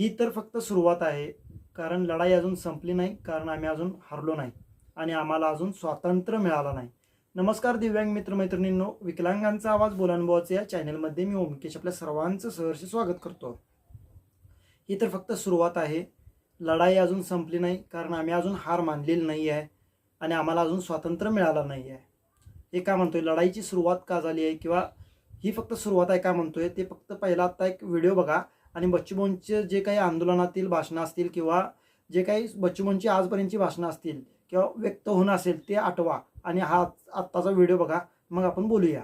ही तर फक्त सुरुवात आहे. कारण लढाई अजून संपली नाही कारण आम्ही अजून हरलो नाही आणि आम्हाला अजून स्वातंत्र्य मिळालं नाही. नमस्कार दिव्यांग मित्रमैत्रिणींनो विकलांगांचा आवाज बोलानुभवाचे या चॅनलमध्ये मी ओमकेश आपल्या सर्वांचं सहर्ष स्वागत करतो. ही तर फक्त सुरुवात आहे. लढाई अजून संपली नाही कारण आम्ही अजून हार मानलेली नाही आहे आणि आम्हाला अजून स्वातंत्र्य मिळालं नाही आहे. हे का म्हणतोय? लढाईची सुरुवात का झाली आहे? किंवा ही फक्त सुरुवात आहे का म्हणतोय? ते फक्त पहिला आत्ता एक व्हिडिओ बघा. आणि बच्चूभाऊंचे जे काही आंदोलनातील भाषणं असतील किंवा जे काही बच्चूभाऊंची आजपर्यंतची भाषणं असतील किंवा व्यक्त होणं असेल ते आठवा आणि हा आत्ताचा व्हिडिओ बघा. मग आपण बोलूया.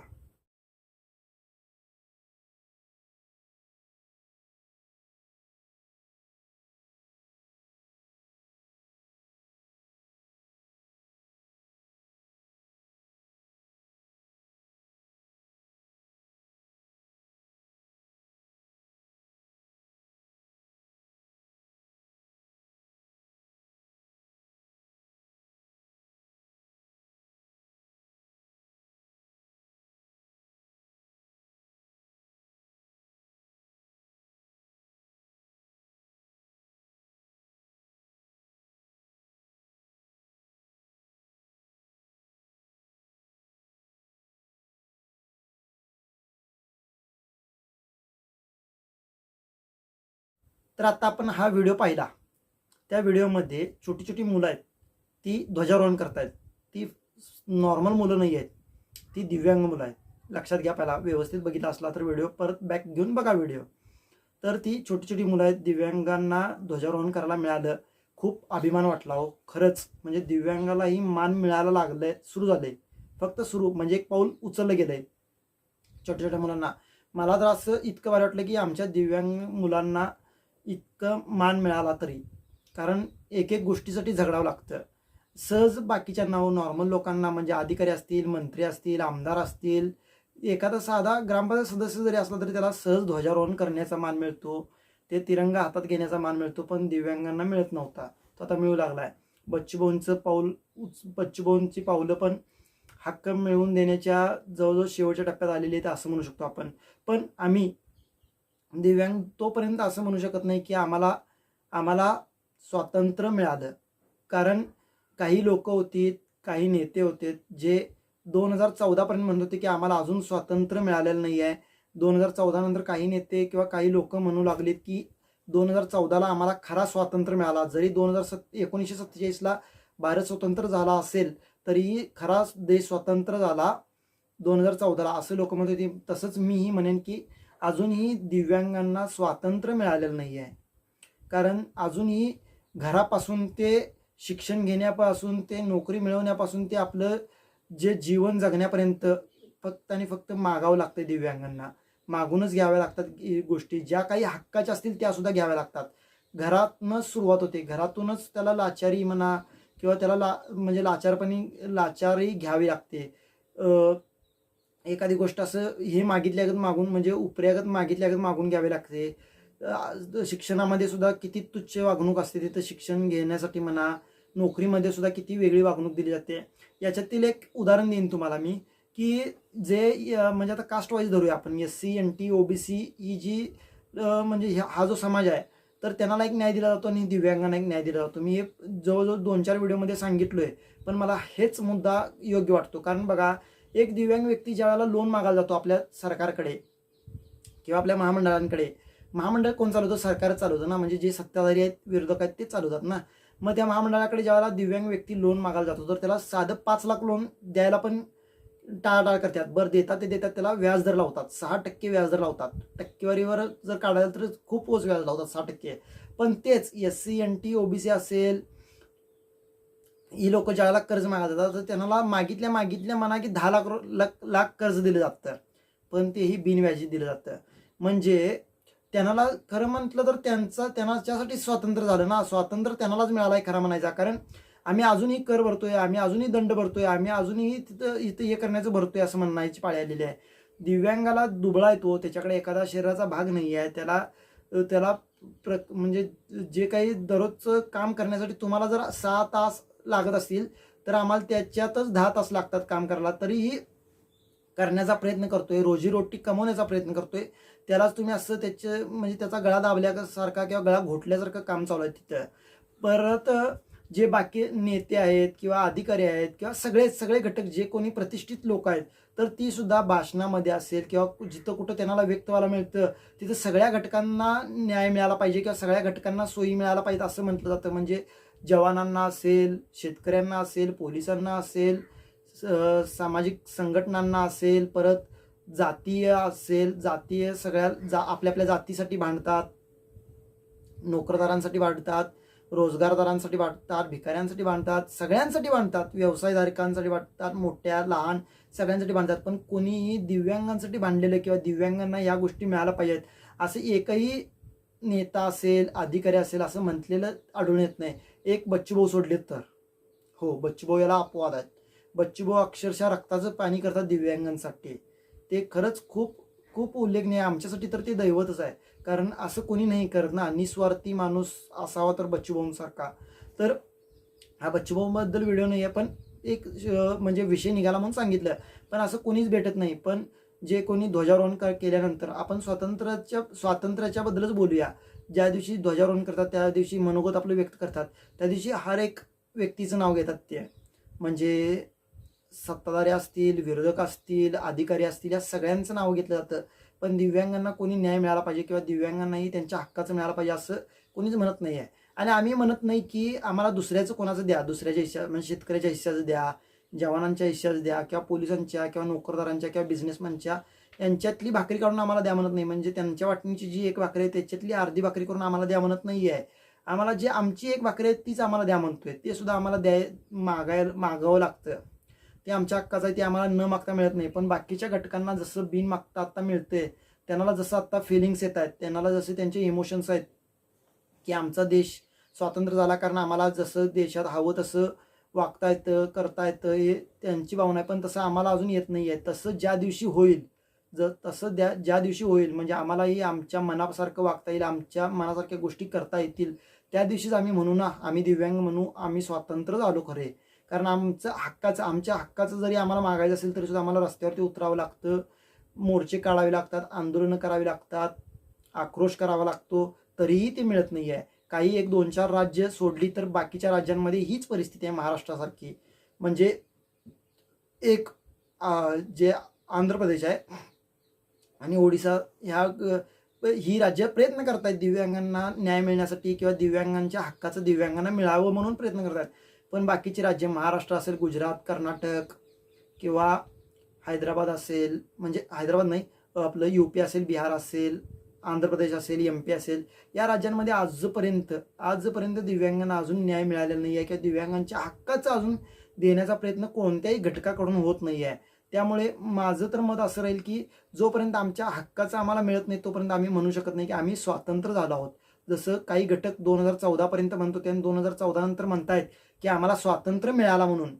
तर आता आपण हा व्हिडिओ पाहिला. त्या व्हिडिओमध्ये छोटी छोटी मुलं आहेत. ती ध्वजारोहण करतायत. ती नॉर्मल मुलं नाही आहेत. ती दिव्यांग मुलं आहेत. लक्षात घ्या पहिला व्यवस्थित बघितला असला तर व्हिडिओ परत बॅक घेऊन बघा व्हिडिओ तर ती छोटी छोटी मुलं आहेत. दिव्यांगांना ध्वजारोहण करायला मिळालं. खूप अभिमान वाटला हो. खरंच म्हणजे दिव्यांगालाही मान मिळायला लागलंय. सुरू झालंय. फक्त सुरू म्हणजे एक पाऊल उचललं गेलंय. छोट्या छोट्या मुलांना. मला तर असं इतकं बरं वाटलं की आमच्या दिव्यांग मुलांना इतकं मान मिळाला तरी. कारण एक एक गोष्टीसाठी झगडावं लागतं. सहज बाकीच्या नाव नॉर्मल हो, लोकांना म्हणजे अधिकारी असतील मंत्री असतील आमदार असतील एखादा साधा ग्रामपंचायत सदस्य जरी असला तरी त्याला सहज ध्वजारोहण करण्याचा मान मिळतो. ते तिरंगा हातात घेण्याचा मान मिळतो पण दिव्यांगांना मिळत नव्हता. तो आता मिळू लागला आहे बच्चूभाऊंचं पाऊल उच- बच्चूभाऊंची पावलं पण हक्क मिळवून देण्याच्या जवळजवळ शेवटच्या टप्प्यात आलेली आहेत असं म्हणू शकतो आपण. पण आम्ही दिव्यांग तोपर्यंत असं म्हणू शकत नाही की आम्हाला आम्हाला स्वातंत्र्य मिळालं. कारण काही लोक होती काही नेते होते जे दोन हजार चौदापर्यंत म्हणत होते की आम्हाला अजून स्वातंत्र्य मिळालेलं नाही आहे. दोन हजार चौदा नंतर काही नेते किंवा काही लोक म्हणू लागलेत की दोन हजार चौदाला आम्हाला खरा स्वातंत्र्य मिळाला. जरी दोन हजार सत् एकोणीसशे सत्तेचाळीसला भारत स्वतंत्र झाला असेल तरीही खरा देश स्वतंत्र झाला दोन हजार चौदाला असं लोक म्हणत होती. तसंच मीही म्हणेन की अजूनही दिव्यांगांना स्वातंत्र्य मिळालेलं नाही आहे कारण अजूनही घरापासून ते शिक्षण घेण्यापासून ते नोकरी मिळवण्यापासून ते आपलं जे जीवन जगण्यापर्यंत फक्त आणि फक्त मागावं लागतं दिव्यांगांना. मागूनच घ्याव्या लागतात गोष्टी. ज्या काही हक्काच्या असतील त्या सुद्धा घ्याव्या लागतात. घरातनंच सुरुवात होते. घरातूनच त्याला लाचारी म्हणा किंवा त्याला ला म्हणजे लाचारपणी लाचारी घ्यावी लागते. एखादी गोष्ट असं हे मागितल्यागत मागून म्हणजे उपऱ्यागत मागितल्यागत मागून घ्यावे लागते. शिक्षणामध्ये सुद्धा किती तुच्छ वागणूक असते तिथं शिक्षण घेण्यासाठी म्हणा नोकरीमध्ये सुद्धा किती वेगळी वागणूक दिली जाते. याच्यातील एक उदाहरण देईन तुम्हाला मी की जे म्हणजे आता कास्ट वाईज धरूया आपण S C N T OBC ही जी म्हणजे ह्या- हा जो समाज आहे तर त्यांना एक न्याय दिला जातो आणि दिव्यांगांना एक न्याय दिला जातो. मी हे जवळजवळ दोन चार व्हिडिओमध्ये सांगितलो आहे पण मला हेच मुद्दा योग्य वाटतो. कारण बघा एक दिव्यांग व्यक्ती ज्या वेळेला लोन मागायला जातो आपल्या सरकारकडे किंवा आपल्या महामंडळांकडे महामंडळ कोण चालवतं? सरकार चालवतं ना. म्हणजे जे सत्ताधारी आहेत विरोधक आहेत ते चालवतात ना. मग त्या महामंडळाकडे ज्यावेळेला दिव्यांग व्यक्ती लोन मागायला जातो तर त्याला साधं पाच लाख लोन द्यायला पण टाळाटाळ करतात. बरं देतात ते देतात त्याला व्याजदर लावतात. सहा टक्के व्याजदर लावतात. टक्केवारीवर जर काढायला तर खूप ओच व्याज लावतात सहा टक्के. पण तेच S C N T OBC असेल ही लोक ज्याला कर्ज मागत जातात तर त्यांना मागितल्या मागितल्या म्हणा की दहा लाख लाख लाख कर्ज दिलं जातं. पण तेही बिनव्याजी दिलं जातं. म्हणजे त्यांना खरं म्हटलं तर त्यांचं त्यांच्यासाठी स्वातंत्र्य झालं ना स्वातंत्र्य त्यांनाच मिळालं आहे खरं म्हणायचा कारण आम्ही अजूनही कर भरतोय आम्ही अजूनही दंड भरतोय आम्ही अजूनही तिथं इथं हे करण्याचं भरतोय असं म्हणायची पाळी आलेली आहे. दिव्यांगाला दुबळा येतो त्याच्याकडे एखादा शरीराचा भाग नाही आहे त्याला त्याला प्र म्हणजे जे काही दररोजचं काम करण्यासाठी तुम्हाला जर सहा तास लागत असतील तर आम्हाला त्याच्यातच दहा तास लागतात काम करायला. तरीही करण्याचा प्रयत्न करतोय रोजीरोटी कमवण्याचा प्रयत्न करतोय. त्यालाच तुम्ही असं त्याचे म्हणजे त्याचा गळा दाबल्यासारखा किंवा गळा घोटल्यासारखं काम चालू आहे तिथं. परत जे बाकी नेते आहेत किंवा अधिकारी आहेत किंवा सगळे सगळे घटक जे कोणी प्रतिष्ठित लोक आहेत तर ती सुद्धा भाषणामध्ये असेल किंवा जिथं कुठं त्यांना व्यक्त व्हायला मिळतं तिथं सगळ्या घटकांना न्याय मिळाला पाहिजे किंवा सगळ्या घटकांना सोयी मिळायला पाहिजे असं म्हटलं जातं. म्हणजे जवानांना असेल शेतकऱ्यांना असेल पोलिसांना असेल स- सामाजिक संघटनांना असेल परत जातीय असेल जातीय सगळ्या जा आपल्या आपल्या जातीसाठी भांडतात. नोकरदारांसाठी भांडतात रोजगारदारांसाठी वाटतात भिकाऱ्यांसाठी भांडतात सगळ्यांसाठी भांडतात व्यवसायधारकांसाठी वाटतात मोठ्या लहान सगळ्यांसाठी भांडतात. पण कोणीही दिव्यांगांसाठी भांडलेलं किंवा दिव्यांगांना या गोष्टी मिळाल्या पाहिजेत. असे एकही नेता असेल अधिकारी असेल असं म्हटलेलं आढळून येत नाही. एक बच्चूभाऊ सोडलेत तर. हो बच्चूभाऊ याला अपवाद आहेत. बच्चूभाऊ अक्षरशः रक्ताचं पाणी करतात दिव्यांगांसाठी. ते खरंच खूप खूप उल्लेखनीय आमच्यासाठी तर ते दैवतच आहे. कारण असं कोणी नाही करत ना. निस्वार्थी माणूस असावा तर बच्चूभाऊंसारखा. तर हा बच्चूभाऊबद्दल व्हिडिओ नाही आहे पण एक म्हणजे विषय निघाला म्हणून सांगितलं. पण असं कोणीच भेटत नाही. पण जे कोणी ध्वजारोहण केल्यानंतर आपण स्वातंत्र्याच्या स्वातंत्र्याच्याबद्दलच बोलूया. ज्या दिवशी ध्वजारोहण करतात त्या दिवशी मनोगत आपलं व्यक्त करतात. त्या दिवशी हर एक व्यक्तीचं नाव घेतात ते. म्हणजे सत्ताधारी असतील विरोधक असतील अधिकारी असतील या सगळ्यांचं नाव घेतलं जातं. पण दिव्यांगांना कोणी न्याय मिळाला पाहिजे किंवा दिव्यांगांनाही त्यांच्या हक्काचं मिळालं पाहिजे असं कोणीच म्हणत नाही आहे आणि आम्ही म्हणत नाही की आम्हाला दुसऱ्याचं कोणाचं द्या दुसऱ्याच्या हिश्या म्हणजे शेतकऱ्याच्या हिश्श्याचं द्या जवानांच्या हिश्श्याचं द्या किंवा पोलिसांच्या किंवा नोकरदारांच्या किंवा बिझनेसमॅनच्या त्यांच्यातली भाकरी काढून आम्हाला द्या म्हणत नाही. म्हणजे त्यांच्या वाटणीची जी एक भाकरी आहे त्याच्यातली अर्धी भाकरी करून आम्हाला द्या म्हणत नाही आहे आम्हाला जे आमची एक भाकरी आहे तीच आम्हाला द्या म्हणतोय. ते सुद्धा आम्हाला द्याय मागायला मागावं लागतं. ते आमच्या हक्काचं आहे ते आम्हाला न मागता मिळत नाही. पण बाकीच्या घटकांना जसं बिन मागता आत्ता मिळते त्यांना जसं आत्ता फिलिंग्स येत आहेत त्यांना जसे त्यांचे इमोशन्स आहेत की आमचा देश स्वातंत्र्य झाला कारण आम्हाला जसं देशात हवं तसं वागता येतं करता येतं हे त्यांची भावना आहे. पण तसं आम्हाला अजून येत नाही आहे तसं ज्या दिवशी होईल जर तसं द्या ज्या दिवशी होईल म्हणजे आम्हालाही आमच्या मनासारखं वागता येईल आमच्या मनासारख्या गोष्टी करता येतील त्या दिवशीच आम्ही म्हणू ना आम्ही दिव्यांग म्हणू आम्ही स्वातंत्र्य झालो खरे. कारण आमचं हक्काचं आमच्या हक्काचं जरी आम्हाला मागायचं असेल तरी सुद्धा आम्हाला रस्त्यावरती उतरावं लागतं. मोर्चे काढावे लागतात आंदोलनं करावी लागतात आक्रोश करावा लागतो तरीही ते मिळत नाही आहे. काही एक दोन चार राज्य सोडली तर बाकीच्या राज्यांमध्ये हीच परिस्थिती आहे महाराष्ट्रासारखी. म्हणजे एक जे आंध्र प्रदेश आहे आणि ओडिसा ह्या ही राज्य प्रयत्न करतायत दिव्यांगांना न्याय मिळण्यासाठी किंवा दिव्यांगांच्या हक्काचं दिव्यांगांना मिळावं म्हणून प्रयत्न करतायत. पण बाकीची राज्य महाराष्ट्र असेल गुजरात कर्नाटक किंवा हैदराबाद असेल म्हणजे हैदराबाद नाही आपलं यू पी असेल बिहार असेल आंध्र प्रदेश असेल एम पी असेल या राज्यांमध्ये आजपर्यंत आजपर्यंत दिव्यांगांना अजून न्याय मिळालेला नाही आहे किंवा दिव्यांगांच्या हक्काचा अजून देण्याचा प्रयत्न कोणत्याही घटकाकडून होत नाही आहे त्यामुळे माझं तर मत असं राहील की जोपर्यंत आमच्या हक्काचं आम्हाला मिळत नाही तोपर्यंत आम्ही म्हणू शकत नाही की आम्ही स्वातंत्र्य झालो आहोत. जसं काही घटक दोन हजार चौदापर्यंत म्हणतो ते दोन हजार चौदा नंतर म्हणतायत की आम्हाला स्वातंत्र्य मिळाला म्हणून.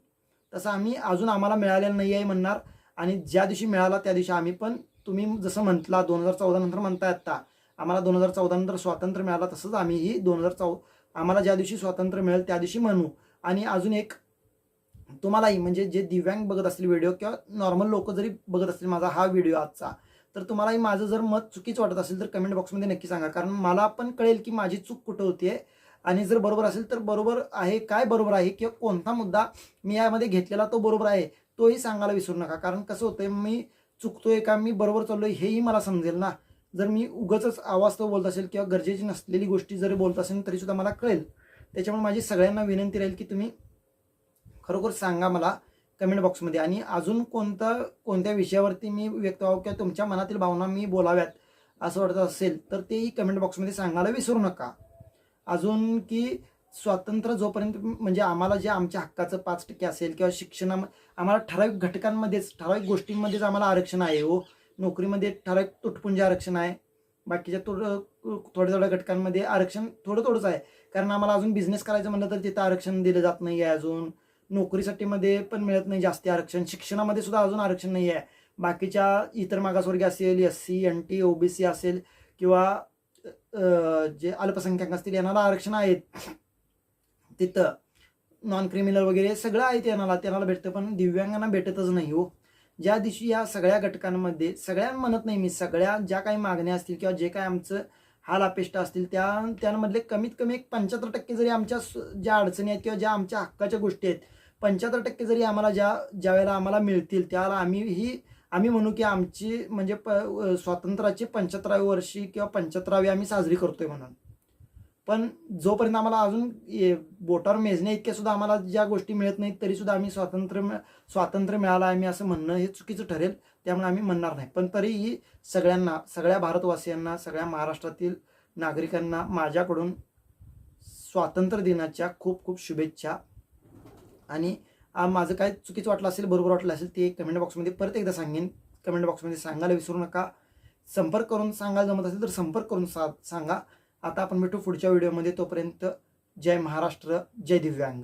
तसं आम्ही अजून आम्हाला मिळालेलं नाही आहे म्हणणार आणि ज्या दिवशी मिळाला त्या दिवशी आम्ही पण तुम्ही जसं म्हटला दोन हजार चौदा नंतर म्हणताय आता आम्हाला दोन हजार चौदा नंतर स्वातंत्र्य मिळाला तसंच आम्हीही दोन हजार चौ आम्हाला ज्या दिवशी स्वातंत्र्य मिळेल त्या दिवशी म्हणू. आणि अजून एक तुम्हालाही म्हणजे जे दिव्यांग बघत असतील व्हिडिओ किंवा नॉर्मल लोक जरी बघत असतील माझा हा व्हिडिओ आजचा तर तुम्हालाही माझं जर मत चुकीचं वाटत असेल तर कमेंट बॉक्समध्ये नक्की सांगा. कारण मला पण कळेल की माझी चूक कुठं होतीये. आणि जर बरोबर असेल तर बरोबर आहे काय बरोबर आहे किंवा कोणता मुद्दा मी यामध्ये घेतलेला तो बरोबर आहे तोही सांगायला विसरू नका. कारण कसं होतंय मी चुकतोय का मी बरोबर चाललोय हेही मला समजेल ना. जर मी उगच आवाज तो बोलत असेल किंवा गरजेची नसलेली गोष्टी जरी बोलत असेल तरी सुद्धा मला कळेल. त्याच्यामुळे माझी सगळ्यांना विनंती राहील की तुम्ही खरोखर सांगा मला कमेंट बॉक्समध्ये आणि अजून कोणतं कोणत्या विषयावरती मी व्यक्त व्हावं किंवा तुमच्या मनातील भावना मी बोलाव्यात असं वाटत असेल तर तेही कमेंट बॉक्समध्ये सांगायला विसरू नका. अजून की स्वातंत्र्य जोपर्यंत म्हणजे आम्हाला जे आमच्या हक्काचं पाच टक्के असेल किंवा शिक्षणा आम्हाला ठराविक घटकांमध्येच ठराविक गोष्टींमध्येच आम्हाला आरक्षण आहे हो. नोकरीमध्ये ठराविक तुटपुंजे आरक्षण आहे. बाकीच्या थोडं थोड्या थोड्या घटकांमध्ये आरक्षण थोडं थोडंच आहे. कारण आम्हाला अजून बिझनेस करायचं म्हणलं तर तिथं आरक्षण दिलं जात नाही आहे अजून. नोकरीसाठी मध्ये पण मिळत नाही जास्ती आरक्षण. शिक्षणामध्ये सुद्धा अजून आरक्षण नाही आहे. बाकीच्या इतर मागासवर्गीय असेल S C N T OBC असेल किंवा जे अल्पसंख्याक असतील यांना आरक्षण आहेत. तिथं नॉन क्रिमिनल वगैरे सगळं आहे त्यांना त्यांना भेटतं पण दिव्यांगांना भेटतच नाही हो. ज्या दिवशी या सगळ्या घटकांमध्ये सगळ्या म्हणत नाही मी सगळ्या ज्या काही मागण्या असतील किंवा जे काही आमचं हाल अपेष्टा असतील त्या त्यांमधले कमीत कमी एक पंच्याहत्तर टक्के जरी आमच्या ज्या अडचणी आहेत किंवा ज्या आमच्या हक्काच्या गोष्टी आहेत पंच्याहत्तर टक्के जरी आम्हाला ज्या ज्या वेळेला आम्हाला मिळतील त्यावेळेला आम्ही ही आम्ही म्हणू की आमची म्हणजे प स्वातंत्र्याची पंच्याहत्तरावी वर्षी किंवा पंच्याहत्तरावी आम्ही साजरी करतोय म्हणून. पण जोपर्यंत आम्हाला अजून बोटावर मेजण्या इतक्या सुद्धा आम्हाला ज्या गोष्टी मिळत नाहीत तरी सुद्धा आम्ही स्वातंत्र्य मिळ- स्वातंत्र्य मिळालं आम्ही असं म्हणणं हे चुकीचं ठरेल त्यामुळे आम्ही म्हणणार नाही. पण तरीही सगळ्यांना सगळ्या भारतवासियांना सगळ्या महाराष्ट्रातील नागरिकांना माझ्याकडून स्वातंत्र्य दिनाच्या खूप खूप शुभेच्छा. आणि माझं काय चुकीचं वाटलं असेल बरोबर वाटलं असेल ते कमेंट बॉक्समध्ये परत एकदा सांगेन. कमेंट बॉक्समध्ये सांगायला विसरू नका. संपर्क करून सांगायला जमत असेल तर संपर्क करून सा सांगा. आता आपण भेटू पुढच्या व्हिडिओमध्ये तोपर्यंत जय महाराष्ट्र जय दिव्यांग.